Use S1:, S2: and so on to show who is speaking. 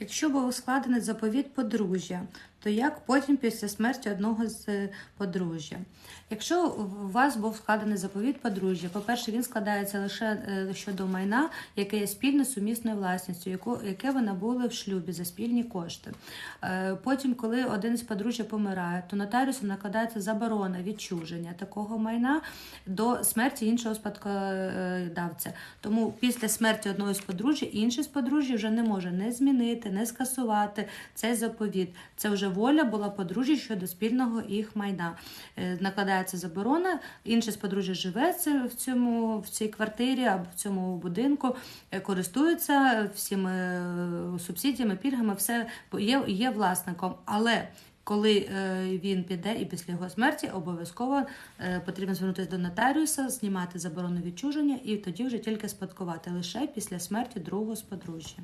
S1: Якщо був складений заповіт подружжя, то як потім після смерті одного з е, подружжя? Якщо у вас був складений заповіт подружжя, по-перше, він складається лише е, щодо майна, яке є спільно сумісною власністю, яке ви набули в шлюбі за спільні кошти. Е, Потім, коли один з подружжя помирає, то нотаріусом накладається заборона відчуження такого майна до смерті іншого спадкодавця. Тому після смерті одного з подружжя інший з подружжя вже не може не змінити, не скасувати цей заповіт. Це вже воля була подружжя щодо спільного їх майна. Е, Накладається заборона, інше з подружжя живе в цьому в цій квартирі або в цьому будинку, е, користується всіми е, субсидіями, пільгами, все є, є власником. Але коли він піде і після його смерті обов'язково потрібно звернутися до нотаріуса, знімати заборону відчуження і тоді вже тільки спадкувати лише після смерті другого з подружжя.